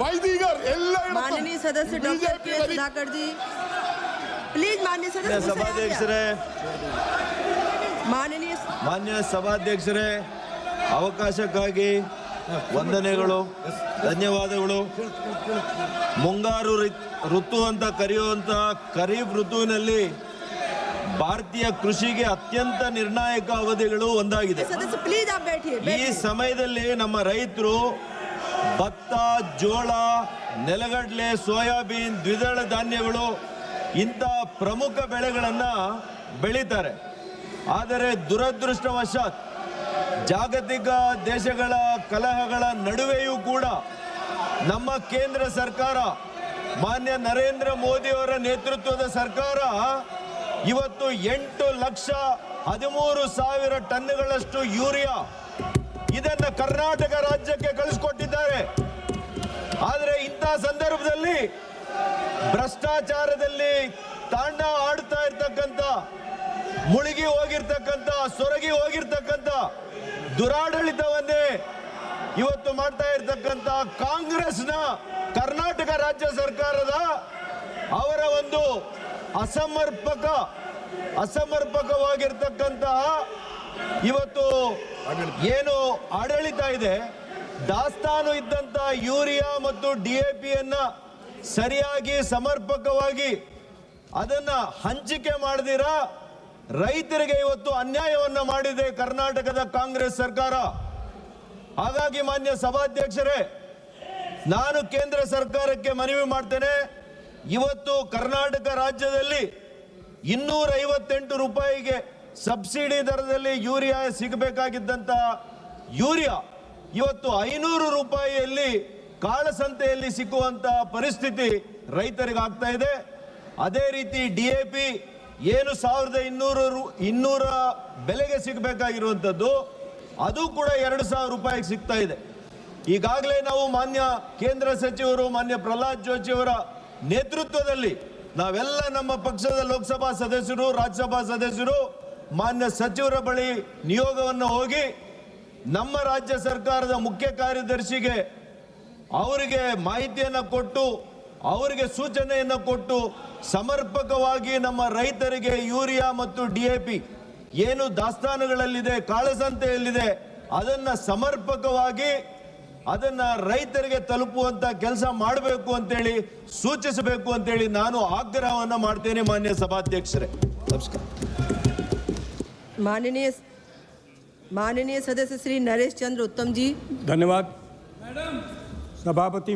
ವೈದಿಗರ್ ಎಲ್ಲ ಮಾನ್ಯ ಸದಸ್ಯ ಡಾಕ್ಟರ್ ಕೆ ಜಿ ಪ್ಲೀಸ್ ಮಾನ್ಯ ಸದಸ್ಯ ಸಭಾಧ್ಯಕ್ಷರೇ. ಮಾನನೀಯ ಮಾನ್ಯ ಸಭಾಧ್ಯಕ್ಷರೇ ಅವಕಾಶಕ್ಕಾಗಿ ವಂದನೆಗಳು ಧನ್ಯವಾದಗಳು. ಮುಂಗಾರು ಋತು ಅಂತ ಕರೆಯುವಂಥ ಖರೀಫ್ ಋತುವಿನಲ್ಲಿ ಭಾರತೀಯ ಕೃಷಿಗೆ ಅತ್ಯಂತ ನಿರ್ಣಾಯಕ ಅವಧಿಗಳು ಒಂದಾಗಿದೆ. ಈ ಸಮಯದಲ್ಲಿ ನಮ್ಮ ರೈತರು ಭತ್ತ, ಜೋಳ, ನೆಲಗಡಲೆ, ಸೋಯಾಬೀನ್, ದ್ವಿದಳ ಧಾನ್ಯಗಳು ಇಂಥ ಪ್ರಮುಖ ಬೆಳೆಗಳನ್ನು ಬೆಳೀತಾರೆ. ಆದರೆ ದುರದೃಷ್ಟವಶಾತ್ ಜಾಗತಿಕ ದೇಶಗಳ ಕಲಹಗಳ ನಡುವೆಯೂ ಕೂಡ ನಮ್ಮ ಕೇಂದ್ರ ಸರ್ಕಾರ, ಮಾನ್ಯ ನರೇಂದ್ರ ಮೋದಿಯವರ ನೇತೃತ್ವದ ಸರ್ಕಾರ ಇವತ್ತು ಎಂಟು ಲಕ್ಷ ಹದಿಮೂರು ಸಾವಿರ ಟನ್ಗಳಷ್ಟು ಯೂರಿಯಾ ಇದನ್ನ ಕರ್ನಾಟಕ ರಾಜ್ಯಕ್ಕೆ ಕಳಿಸ್ಕೊಟ್ಟಿದ್ದಾರೆ. ಆದರೆ ಇಂಥ ಸಂದರ್ಭದಲ್ಲಿ ಭ್ರಷ್ಟಾಚಾರದಲ್ಲಿ ತಾಂಡ ಆಡ್ತಾ ಇರ್ತಕ್ಕಂಥ, ಮುಳುಗಿ ಹೋಗಿರ್ತಕ್ಕಂತ ಸೊರಗಿ ಹೋಗಿರ್ತಕ್ಕಂತ ದುರಾಡಳಿತವನ್ನೇ ಇವತ್ತು ಮಾಡ್ತಾ ಇರ್ತಕ್ಕಂಥ ಕಾಂಗ್ರೆಸ್ನ ಕರ್ನಾಟಕ ರಾಜ್ಯ ಸರ್ಕಾರದ ಅವರ ಒಂದು ಅಸಮರ್ಪಕ, ಅಸಮರ್ಪಕವಾಗಿರ್ತಕ್ಕಂತಹ ಇವತ್ತು ಏನು ಆಡಳಿತ ಇದೆ? ದಾಸ್ತಾನು ಇದ್ದಂತ ಯೂರಿಯಾ ಮತ್ತು ಡಿ ಎ ಪಿಯನ್ನ ಸರಿಯಾಗಿ ಸಮರ್ಪಕವಾಗಿ ಅದನ್ನ ಹಂಚಿಕೆ ಮಾಡದಿರ? ರೈತರಿಗೆ ಇವತ್ತು ಅನ್ಯಾಯವನ್ನ ಮಾಡಿದೆ ಕರ್ನಾಟಕದ ಕಾಂಗ್ರೆಸ್ ಸರ್ಕಾರ. ಹಾಗಾಗಿ ಮಾನ್ಯ ಸಭಾಧ್ಯಕ್ಷರೇ, ನಾನು ಕೇಂದ್ರ ಸರ್ಕಾರಕ್ಕೆ ಮನವಿ ಮಾಡ್ತೇನೆ. ಇವತ್ತು ಕರ್ನಾಟಕ ರಾಜ್ಯದಲ್ಲಿ ಇನ್ನೂರ ಐವತ್ತೆಂಟು ರೂಪಾಯಿಗೆ ಸಬ್ಸಿಡಿ ದರದಲ್ಲಿ ಯೂರಿಯಾ ಸಿಗಬೇಕಾಗಿದ್ದಂತ ಯೂರಿಯಾ ಇವತ್ತು ಐನೂರು ರೂಪಾಯಿಯಲ್ಲಿ ಕಾಳಸಂತೆಯಲ್ಲಿ ಸಿಕ್ಕುವಂತಹ ಪರಿಸ್ಥಿತಿ ರೈತರಿಗೆ ಆಗ್ತಾ ಇದೆ. ಅದೇ ರೀತಿ ಡಿ ಎ ಪಿ ಏನು ಸಾವಿರದ ಇನ್ನೂರು ಇನ್ನೂರ ಬೆಲೆಗೆ ಸಿಗಬೇಕಾಗಿರುವಂಥದ್ದು, ಅದು ಕೂಡ ಎರಡು ಸಾವಿರ ರೂಪಾಯಿಗೆ ಸಿಗ್ತಾ ಇದೆ. ಈಗಾಗಲೇ ನಾವು ಮಾನ್ಯ ಕೇಂದ್ರ ಸಚಿವರು, ಮಾನ್ಯ ಪ್ರಹ್ಲಾದ್ ಜೋಶಿ ಅವರ ನೇತೃತ್ವದಲ್ಲಿ ನಾವೆಲ್ಲ ನಮ್ಮ ಪಕ್ಷದ ಲೋಕಸಭಾ ಸದಸ್ಯರು, ರಾಜ್ಯಸಭಾ ಸದಸ್ಯರು ಮಾನ್ಯ ಸಚಿವರ ಬಳಿ ನಿಯೋಗವನ್ನು ಹೋಗಿ ನಮ್ಮ ರಾಜ್ಯ ಸರ್ಕಾರದ ಮುಖ್ಯ ಕಾರ್ಯದರ್ಶಿಗೆ ಅವರಿಗೆ ಮಾಹಿತಿಯನ್ನು ಕೊಟ್ಟು, ಅವರಿಗೆ ಸೂಚನೆಯನ್ನು ಕೊಟ್ಟು ಸಮರ್ಪಕವಾಗಿ ನಮ್ಮ ರೈತರಿಗೆ ಯೂರಿಯಾ ಮತ್ತು ಡಿ ಎ ಪಿ ಏನು ದಾಸ್ತಾನುಗಳಲ್ಲಿದೆ, ಕಾಳಸಂತೆಯಲ್ಲಿದೆ, ಅದನ್ನು ಸಮರ್ಪಕವಾಗಿ ಅದನ್ನು ರೈತರಿಗೆ ತಲುಪುವಂಥ ಕೆಲಸ ಮಾಡಬೇಕು ಅಂತೇಳಿ ಸೂಚಿಸಬೇಕು ಅಂತೇಳಿ ನಾನು ಆಗ್ರಹವನ್ನು ಮಾಡ್ತೇನೆ ಮಾನ್ಯ ಸಭಾಧ್ಯಕ್ಷರೇ. ನಮಸ್ಕಾರ. माननीय माननीय सदस्य श्री नरेश चंद्र उत्तम जी। धन्यवाद। मैडम सभापति